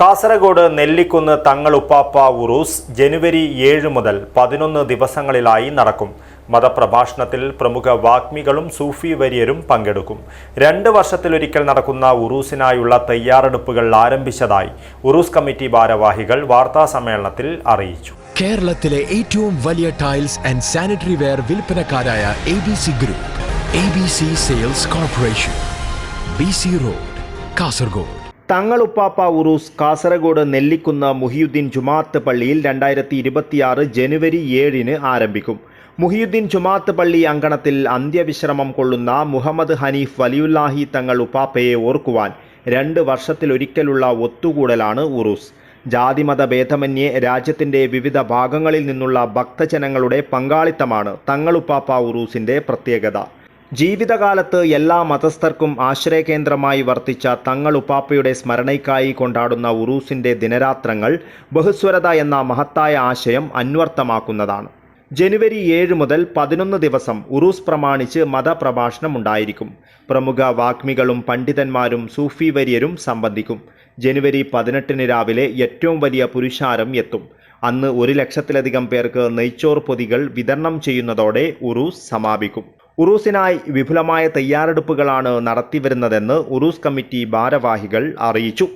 കാസർഗോഡ് നെല്ലിക്കുന്ന് തങ്ങളുപ്പാപ്പ ഉറൂസ് ജനുവരി ഏഴ് മുതൽ പതിനൊന്ന് ദിവസങ്ങളിലായി നടക്കും. മതപ്രഭാഷണത്തിൽ പ്രമുഖ വാഗ്മികളും സൂഫി വര്യരും പങ്കെടുക്കും. രണ്ട് വർഷത്തിലൊരിക്കൽ നടക്കുന്ന ഉറൂസിനായുള്ള തയ്യാറെടുപ്പുകൾ ആരംഭിച്ചതായി ഉറൂസ് കമ്മിറ്റി ഭാരവാഹികൾ വാർത്താ സമ്മേളനത്തിൽ അറിയിച്ചു. കേരളത്തിലെ ഏറ്റവും വലിയ tiles and sanitary ware വിൽപ്പനക്കാരായ A B C group A B C sales corporation B C road Kasaragod. തങ്ങളുപ്പാപ്പ ഉറൂസ് കാസർഗോഡ് നെല്ലിക്കുന്ന മുഹിയുദ്ദീൻ ജുമാത്ത് പള്ളിയിൽ രണ്ടായിരത്തി ഇരുപത്തിയാറ് ജനുവരി ഏഴിന് ആരംഭിക്കും. മുഹിയുദ്ദീൻ ജുമാത്ത് പള്ളി അങ്കണത്തിൽ അന്ത്യവിശ്രമം കൊള്ളുന്ന മുഹമ്മദ് ഹനീഫ് വലിയുല്ലാഹി തങ്ങൾ ഉപ്പാപ്പയെ ഓർക്കുവാൻ രണ്ട് വർഷത്തിലൊരിക്കലുള്ള ഒത്തുകൂടലാണ് ഉറൂസ്. ജാതിമത ഭേദമന്യേ രാജ്യത്തിന്റെ വിവിധ ഭാഗങ്ങളിൽ നിന്നുള്ള ഭക്തജനങ്ങളുടെ പങ്കാളിത്തമാണ് തങ്ങളുപ്പാപ്പ ഉറൂസിന്റെ പ്രത്യേകത. ജീവിതകാലത്ത് എല്ലാ മതസ്ഥർക്കും ആശ്രയകേന്ദ്രമായി വർത്തിച്ച തങ്ങളുപ്പാപ്പയുടെ സ്മരണയ്ക്കായി കൊണ്ടാടുന്ന ഉറൂസിന്റെ ദിനരാത്രങ്ങൾ ബഹുസ്വരത എന്ന മഹത്തായ ആശയം അന്വർത്ഥമാക്കുന്നതാണ്. ജനുവരി ഏഴ് മുതൽ പതിനൊന്ന് ദിവസം ഉറൂസ് പ്രമാണിച്ച് മതപ്രഭാഷണം ഉണ്ടായിരിക്കും. പ്രമുഖ വാഗ്മികളും പണ്ഡിതന്മാരും സൂഫി വര്യരും സംബന്ധിക്കും. ജനുവരി പതിനെട്ടിന് രാവിലെ ഏറ്റവും വലിയ പുരുഷാരം എത്തും. അന്ന് ഒരു ലക്ഷത്തിലധികം പേർക്ക് നെയ്ച്ചോർ പൊതികൾ വിതരണം ചെയ്യുന്നതോടെ ഉറൂസ് സമാപിക്കും. ഉറൂസിനായി വിപുലമായ തയ്യാറെടുപ്പുകളാണ് നടത്തിവരുന്നതെന്ന് ഉറൂസ് കമ്മിറ്റി ഭാരവാഹികൾ അറിയിച്ചു.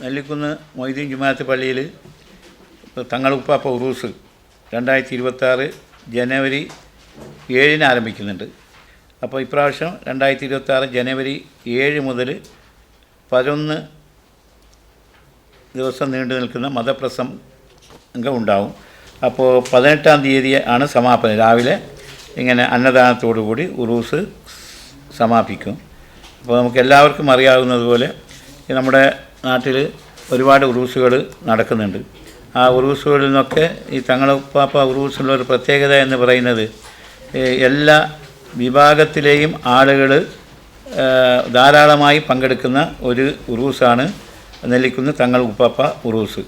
നെല്ലിക്കുന്ന് മൊയ്തീൻ ജുമാത്ത് പള്ളിയിൽ തങ്ങളുപ്പാപ്പ ഉറൂസ് രണ്ടായിരത്തി ഇരുപത്താറ് ജനുവരി ഏഴിന് ആരംഭിക്കുന്നുണ്ട്. അപ്പോൾ ഇപ്രാവശ്യം രണ്ടായിരത്തി ഇരുപത്താറ് ജനുവരി ഏഴ് മുതൽ പതിനൊന്ന് ദിവസം നീണ്ടു നിൽക്കുന്ന മതപ്രസംഗം ഉണ്ടാവും. അപ്പോൾ പതിനെട്ടാം തീയതി ആണ് സമാപനം. രാവിലെ ഇങ്ങനെ അന്നദാനത്തോടു കൂടി ഉറൂസ് സമാപിക്കും. അപ്പോൾ നമുക്ക് എല്ലാവർക്കും അറിയാവുന്നതുപോലെ നമ്മുടെ നാട്ടിൽ ഒരുപാട് ഉറൂസുകൾ നടക്കുന്നുണ്ട്. ആ ഉറൂസുകളിൽ നിന്നൊക്കെ ഈ തങ്ങളപ്പാപ്പ ഉറൂസിനുള്ള ഒരു പ്രത്യേകത എന്ന് പറയുന്നത് എല്ലാ വിഭാഗത്തിലെയും ആളുകൾ ധാരാളമായി പങ്കെടുക്കുന്ന ഒരു ഉറൂസാണ് നെല്ലിക്കുന്ന് തങ്ങൾ Uppappa Uroos.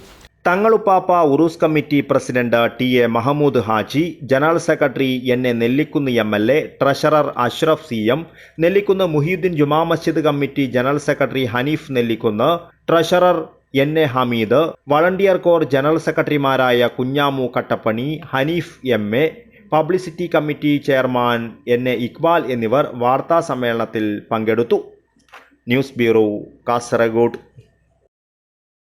Thangaluppappa Uroos committee president T A Mahmood Haji general secretary N A Nellikunnu M L A treasurer Ashraf C M Nellikunnu Muhyiddin Juma Masjid committee general secretary Hanif Nellikunnu treasurer N A Hameed volunteer core general സെക്രട്ടറിമാരായ Kunhamu Kattappani Hanif M A publicity committee chairman N A Iqbal എന്നിവർ വാർത്താ സമ്മേളനത്തിൽ പങ്കെടുത്തു. News bureau Kasaragod.